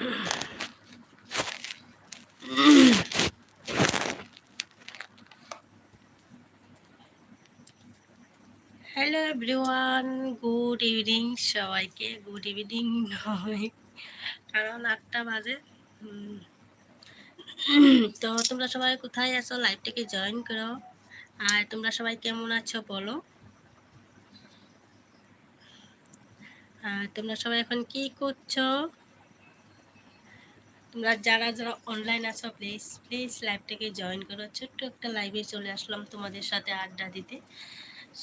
Hello everyone good evening সবাইকে। Good evening নয়। কারণ আটটা বাজে। তো তোমরা সবাই কোথায় আছো? লাইভটাকে জয়েন করো। আর তোমরা সবাই কেমন আছো বলো? আর তোমরা সবাই এখন কি করছ? তোমরা যারা যারা অনলাইন আছো প্লিজ প্লিজ লাইভটাকে জয়েন করো। ছোট্ট একটা লাইভে চলে আসলাম তোমাদের সাথে আড্ডা দিতে।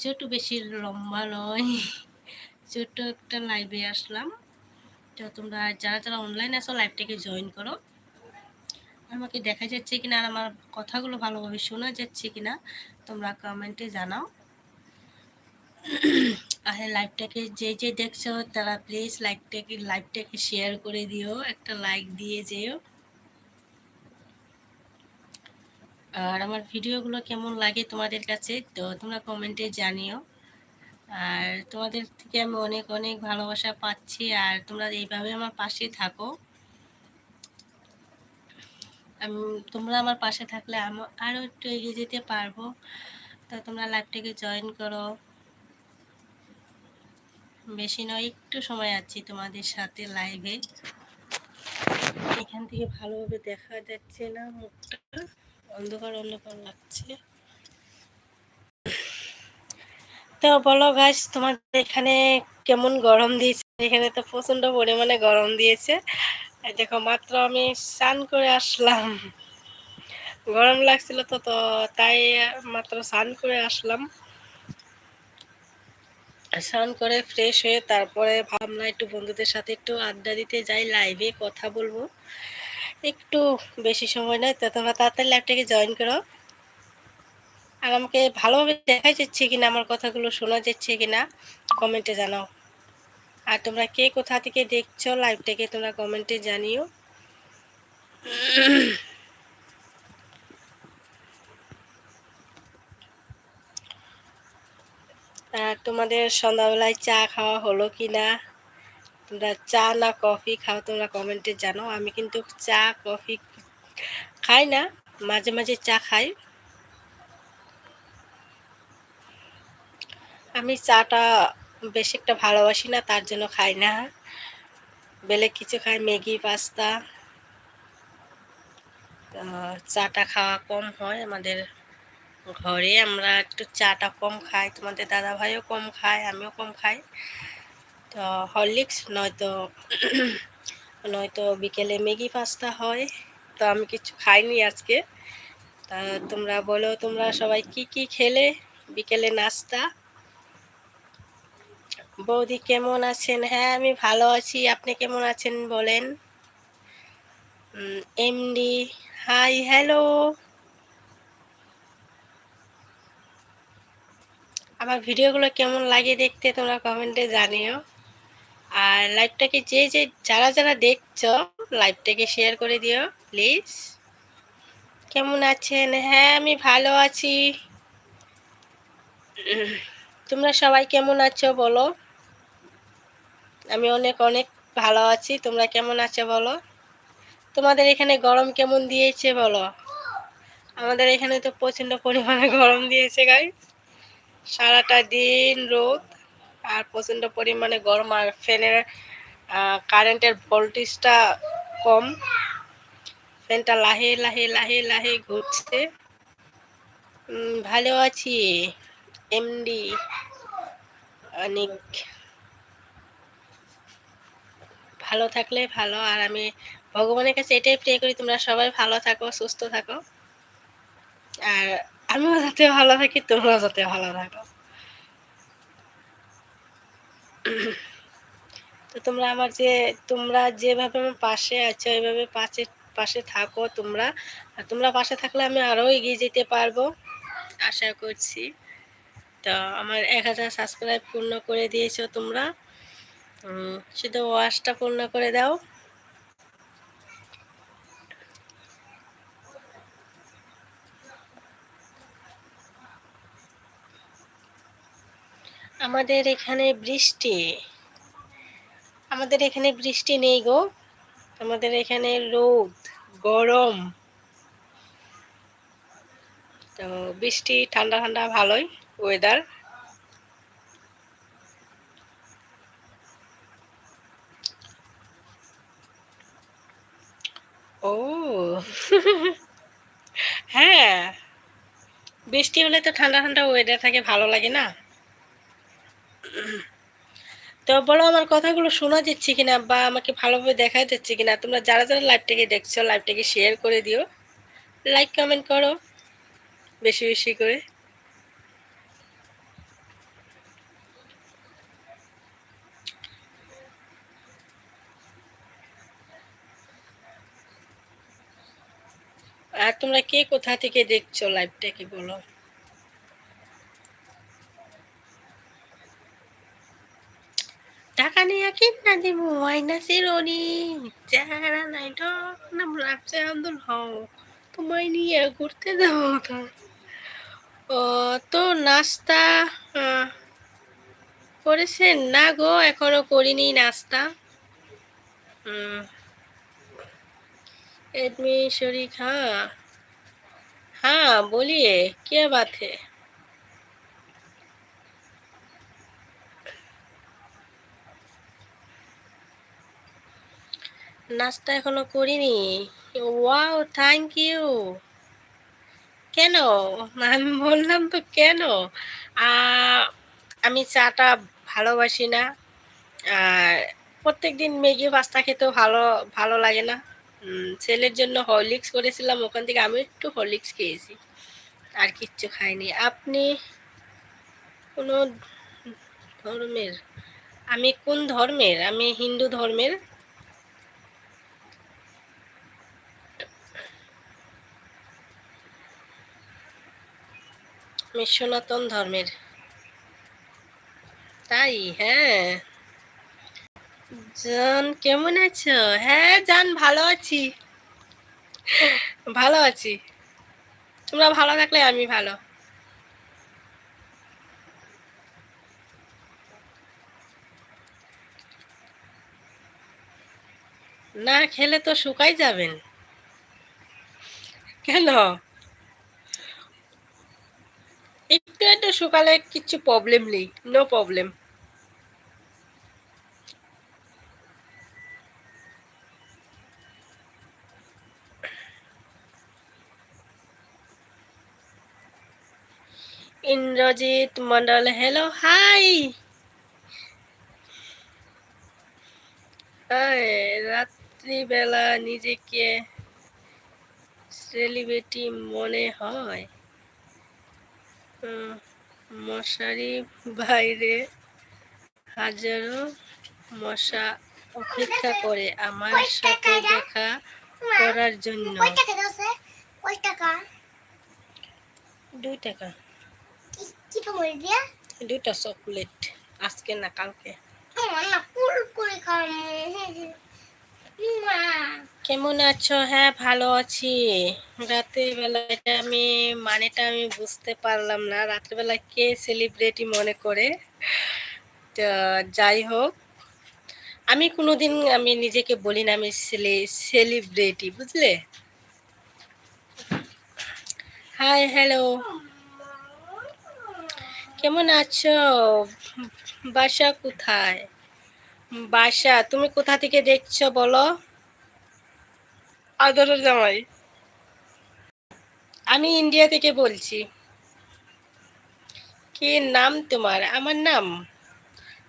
ছোট বেশি লম্বা নয়, ছোট্ট একটা লাইভে আসলাম। তো তোমরা যারা যারা অনলাইন আছো লাইভটাকে জয়েন করো। আমাকে দেখা যাচ্ছে কিনা আর আমার কথাগুলো ভালোভাবে শোনা যাচ্ছে কিনা, তোমরা কমেন্টে জানাও। আর লাইভটাকে যে যে দেখছ, তারা প্লিজ লাইভটাকে লাইভটাকে শেয়ার করে দিও, একটা লাইক দিয়ে যেও। আর আমার ভিডিওগুলো কেমন লাগে তোমাদের কাছে, তো তোমরা কমেন্টে জানিও। আর তোমাদের থেকে আমি অনেক অনেক ভালোবাসা পাচ্ছি, আর তোমরা এইভাবে আমার পাশে থাকো। আমি তোমরা আমার পাশে থাকলে আমি আরও একটু এগিয়ে যেতে পারব। তো তোমরা লাইভটাকে জয়েন করো। বেশি নয়, একটু সময় আছি তোমাদের সাথে লাইভে এখান থেকে ভালোভাবে দেখা যাচ্ছে না, মুখটা অন্ধকার অন্ধকার লাগছে। তো বলো গাছ তোমাদের এখানে কেমন গরম দিয়েছে? এখানে তো প্রচণ্ড পরিমাণে গরম দিয়েছে। দেখো, মাত্র আমি স্নান করে আসলাম। গরম লাগছিল তো তো তাই মাত্র স্নান করে আসলাম। স্নান করে ফ্রেশ হয়ে তারপরে ভাবনা একটু বন্ধুদের সাথে একটু আড্ডা দিতে যাই লাইভে কথা বলব। একটু বেশি সময় নেয় তো তোমরা তাড়াতাড়ি ল্যাবটাকে জয়েন করো। আর আমাকে ভালোভাবে দেখা যাচ্ছে কিনা, আমার কথাগুলো শোনা যাচ্ছে কিনা কমেন্টে জানাও। আর তোমরা কে কোথা থেকে দেখছ লাইভটাকে তোমরা কমেন্টে জানিও। তোমাদের সন্ধ্যাবেলায় চা খাওয়া হলো কি না তোমরা চা না কফি খাও, তোমরা কমেন্টে জানো। আমি কিন্তু চা, কফি খাই না, মাঝে মাঝে চা খাই। আমি চাটা বেশি একটা ভালোবাসি না, তার জন্য খাই না। বেলে কিছু খাই, ম্যাগি, পাস্তা। চাটা খাওয়া কম হয় আমাদের। ঘরে আমরা একটু চাটা কম খাই, তোমাদের দাদা ভাইও কম খায়, আমিও কম খাই। তো হরলিক্স, নয়তো নয়তো বিকেলে ম্যাগি পাস্তা হয়। তো আমি কিছু খাইনি আজকে। তা তোমরা বলো, তোমরা সবাই কি কি খেলে বিকেলে নাস্তা? বৌদি কেমন আছেন? হ্যাঁ আমি ভালো আছি। আপনি কেমন আছেন বলেন? MD, hi, hello. আমার ভিডিওগুলো কেমন লাগে দেখতে তোমরা কমেন্টে জানিও। আর লাইভটাকে যে যে, যারা যারা দেখছ, লাইভটাকে শেয়ার করে দিও প্লিজ কেমন আছেন? হ্যাঁ আমি ভালো আছি। তোমরা সবাই কেমন আছো বলো? আমি অনেক অনেক ভালো আছি। তোমরা কেমন আছো বলো? তোমাদের এখানে গরম কেমন দিয়েছে বলো? আমাদের এখানে তো প্রচণ্ড পরিমাণে গরম দিয়েছে গাই সারাটা দিন রোদ আর প্রচণ্ড পরিমাণে গরম আর ফ্যানের কারেন্টের ভোল্টেজটা কম। ফ্যানটা লাহে লাহে লাহে লাহে ঘুরছে। ভালো আছি এমডি অনেক। ভালো থাকলে ভালো, আর আমি ভগবানের কাছে এটাই প্রে করি, তোমরা সবাই ভালো থাকো, সুস্থ থাকো। আর আমিও যাতে ভালো থাকি, তোমরাও যাতে ভালো থাকো। তো তোমরা আমার যে, তোমরা যেভাবে আমার পাশে আছো ওইভাবে পাশে পাশে থাকো তোমরা। আর তোমরা পাশে থাকলে আমি আরও এগিয়ে যেতে পারব, আশা করছি। তো আমার এক হাজার সাবস্ক্রাইব পূর্ণ করে দিয়েছ তোমরা। শুধু ওয়াশটা পূর্ণ করে দাও। আমাদের এখানে বৃষ্টি। আমাদের এখানে বৃষ্টি নেই গো। আমাদের এখানে রোদ, গরম। তো বৃষ্টি ঠান্ডা ঠান্ডা ভালোই ওয়েদার ও। হ্যাঁ বৃষ্টি হলে তো ঠান্ডা ঠান্ডা ওয়েদার থাকে, ভালো লাগে না? তো বলো আমার কথাগুলো শোনা যাচ্ছে কিনা বা আমাকে ভালোভাবে দেখা যাচ্ছে কিনা? তোমরা যারা যারা লাইভটাকে দেখছ, লাইভটাকে শেয়ার করে দিও। লাইক কমেন্ট করো। বেশি বেশি করে। আর তোমরা কে কোথা থেকে দেখছ লাইভটাকে বলো? টাকা নিয়ে কিনা দিব মাইনাসের অনি চেহারা নাই ঠক নাম রাখছে আন্দোলন হও তোমায় নিয়ে ঘুরতে যাবো ও তো নাস্তা করেছেন না গো এখনো করিনি নাস্তা एडमी शरीक हाँ हाँ बोलिए क्या बात है নাস্তা এখনও করিনি। ওয়াও থ্যাংক ইউ কেন? আমি বললাম তো কেন? আমি চাটা ভালোবাসি না। আর প্রত্যেক দিন ম্যাগি পাস্তা খেতেও ভালো ভালো লাগে না। ছেলের জন্য হরলিক্স করেছিলাম, ওখান থেকে আমি একটু হরলিক্স খেয়েছি। আর কিচ্ছু খাইনি। আপনি কোনো ধর্মের? আমি কোন ধর্মের? আমি হিন্দু ধর্মের? আমি সনাতন ধর্মের। তাই? হ্যাঁ। জান, কেমন আছো? হ্যাঁ জান, ভালো আছি। ভালো আছি। তোমরা ভালো থাকলে আমি ভালো। না খেলে তো শুকাই যাবেন। কেন? একটু একটু শুকালে কিছু প্রবলেম নেই no problem Indrajit Mondal hello hi রাত্রিবেলা নিজেকে সেলিব্রিটি মনে হয়। মশারি বাইরে হাজারো মশা অপেক্ষা করে আমার সাথে দেখা করার জন্য। দুই টাকা। দুইটা চকলেট। আজকে না কালকে। কেমন আছো? হ্যাঁ ভালো আছি। রাতের বেলাটা আমি, মানেটা আমি বুঝতে পারলাম না। রাত্রেবেলা কে সেলিব্রিটি মনে করে? যাই হোক, আমি কোনোদিন আমি নিজেকে বলি না আমি সেলিব্রিটি বুঝলে? হাই হ্যালো কেমন আছো? বাসা কোথায়? বাসা তুমি কোথা থেকে দেখছ বলো? আদর জামাই। আমি ইন্ডিয়া থেকে বলছি। কি নাম তোমার? আমার নাম?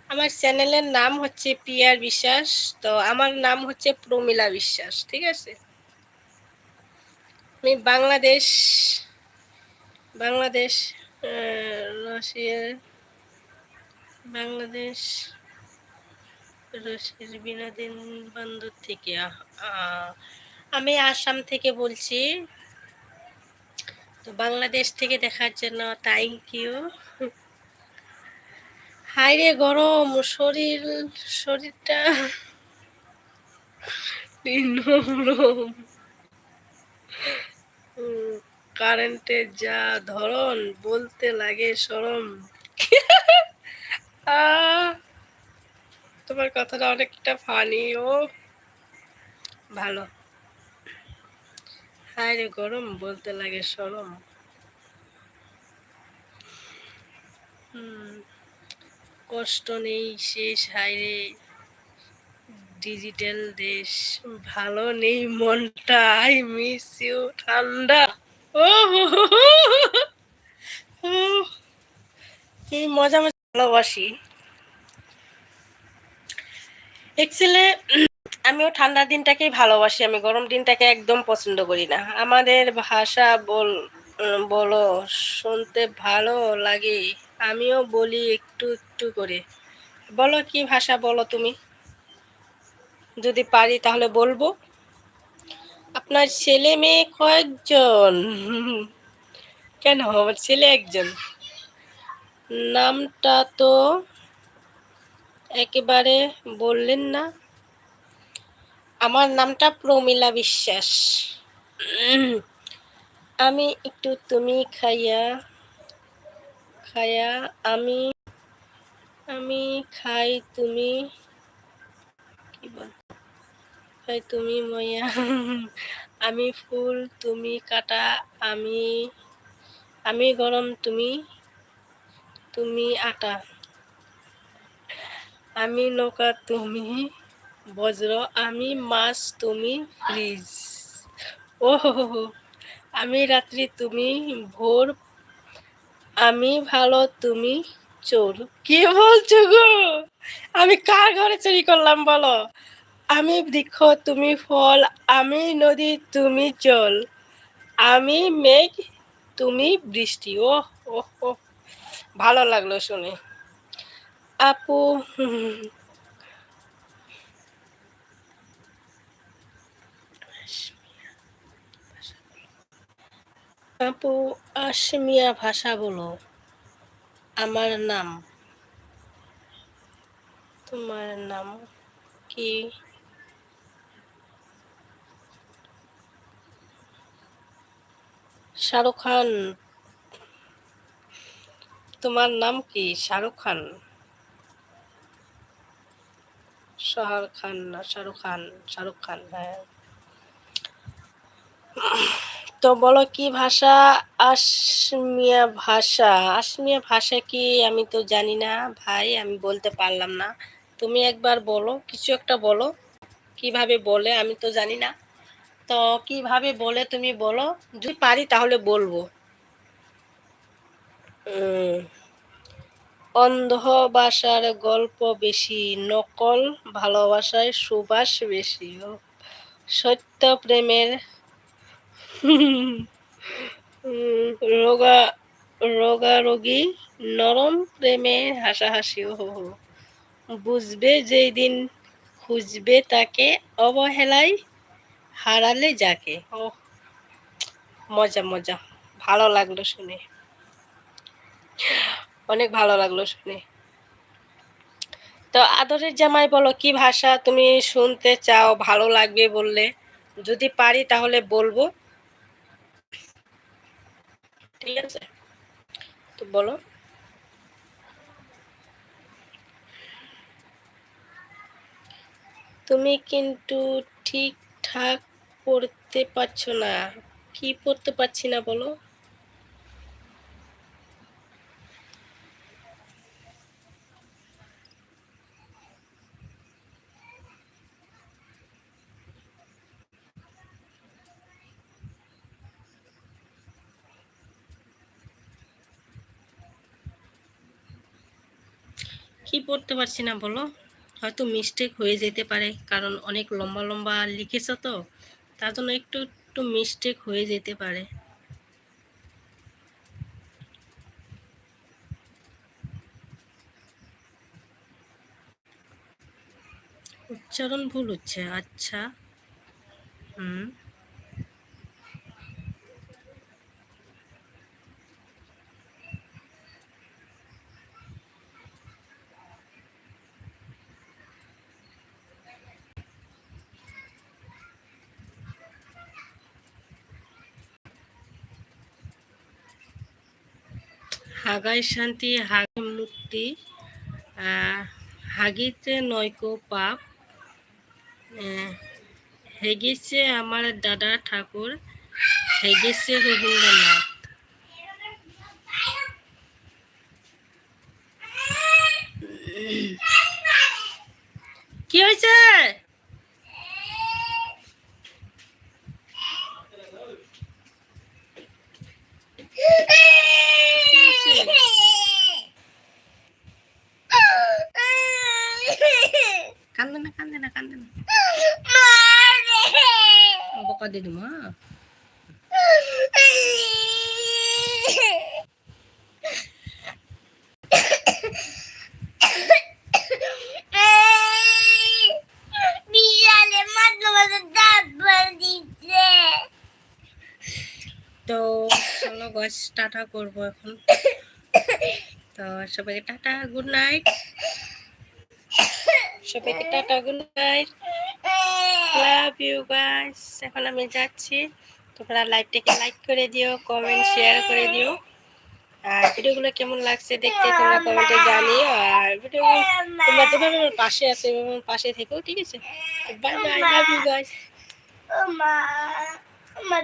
আমার চ্যানেলের নাম হচ্ছে পিয়ার বিশ্বাস তো আমার নাম হচ্ছে প্রমিলা বিশ্বাস ঠিক আছে? আমি বাংলাদেশ বাংলাদেশ রাশিয়া বাংলাদেশ রশির বিনোদিন বন্দর থেকে আমি আসাম থেকে বলছি। তো বাংলাদেশ থেকে দেখার জন্য থ্যাংক ইউ হাই রে গরম, শরীর, শরীরটা নরম কারেন্টের যা ধরন, বলতে লাগে সরম। তোমার কথাটা অনেকটা ফানি ও ভালো। হায় রে গরম, বলতে লাগে সরম। কষ্ট নেই শেষ হায়রে ডিজিটাল দেশ, ভালো নেই মনটা আই মিস ইউ ঠান্ডা। ও কি মজা মজা ভালোবাসি। এক্সেলে আমিও ঠান্ডার দিনটাকেই ভালোবাসি। আমি গরম দিনটাকে একদম পছন্দ করি না। আমাদের ভাষা বল বলো, শুনতে ভালো লাগে। আমিও বলি একটু একটু করে। বলো, কি ভাষা বলো তুমি? যদি পারি তাহলে বলব। আপনার ছেলে মেয়ে কয়েকজন? কেন? আমার ছেলে একজন। নামটা তো একেবারে বললেন না। আমার নামটা প্রমিলা বিশ্বাস। আমি একটু তুমি খাইয়া খায়া আমি আমি খাই তুমি, কি বল? খাই তুমি ময়া আমি ফুল তুমি কাটা, আমি আমি গরম তুমি তুমি আটা। আমি নৌকা, তুমি বজ্র, আমি মাছ, তুমি ফ্রিজ ও আমি রাত্রি, তুমি ভোর, আমি ভালো, তুমি চোর। কি বলছো গো? আমি কার ঘরে চুরি করলাম বলো? আমি বৃক্ষ, তুমি ফল, আমি নদী, তুমি জল, আমি মেঘ, তুমি বৃষ্টি। ও ও ভালো লাগল শুনে। আপু আপু আসমিয়া ভাষা বলো। আমার নাম। তোমার নাম কি? শাহরুখ খান। তোমার নাম কি? শাহরুখ খান। শাহরুখ খান না, শাহরুখ খান শাহরুখ খান হ্যাঁ। তো বলো কি ভাষা? আসমিয়া ভাষা। আসমিয়া ভাষা কি আমি তো জানি না ভাই, আমি বলতে পারলাম না। তুমি একবার বলো, কিছু একটা বলো। কীভাবে বলে আমি তো জানি না। তো কীভাবে বলে তুমি বলো? যদি পারি তাহলে বলব। অন্ধ ভাষার গল্প বেশি, নকল ভালোবাসায় সুবাস বেশি। সত্য প্রেমের রোগা, রোগারোগী, নরম প্রেমে হাসাহাসি ও বুঝবে যেই দিন, খুঁজবে তাকে, অবহেলায় হারালে যাকে। ও মজা মজা। ভালো লাগল শুনে। অনেক ভালো লাগল শুনে। তো আদরের জামাই বলো, কি ভাষা তুমি শুনতে চাও, ভালো লাগবে বললে? যদি পারি তাহলে বলব। ঠিক আছে? তো বলো। তুমি কিন্তু ঠিকঠাক পড়তে পারছ না। কি পড়তে পারছি না বলো কি পড়তে পারছি না, বলো? হয়তো মিস্টেক হয়ে যেতে পারে, কারণ অনেক লম্বা লম্বা লিখেছ তো, তার জন্য একটু একটু মিস্টেক হয়ে যেতে পারে। উচ্চারণ ভুল হচ্ছে আচ্ছা। হুম। হাগায় শান্তি হাগে মুক্তি হাগিতে নয়কো পাপ হেগেছে আমার দাদা ঠাকুর হেগেছে রবীন্দ্রনাথ কি হয়েছে কি হয়েছে? কান্দে না কান্দে না কান্দে না দিচ্ছে তো চলো গাছ টাটা করব এখন। তো সবাইকে টাটা গুড নাইট সবাইকে tata good night love you guys এখন আমি যাচ্ছি। তোমরা লাইভটাকে লাইক করে দিও কমেন্ট শেয়ার করে দিও। আর ভিডিওগুলো কেমন লাগছে দেখতে তোমরা কমেন্টে জানিও। আর ভিডিও তোমরা যেভাবে আমার পাশে আছে, এভাবে আমার পাশে থেকেও ঠিক আছে? Bye bye love you guys মা মা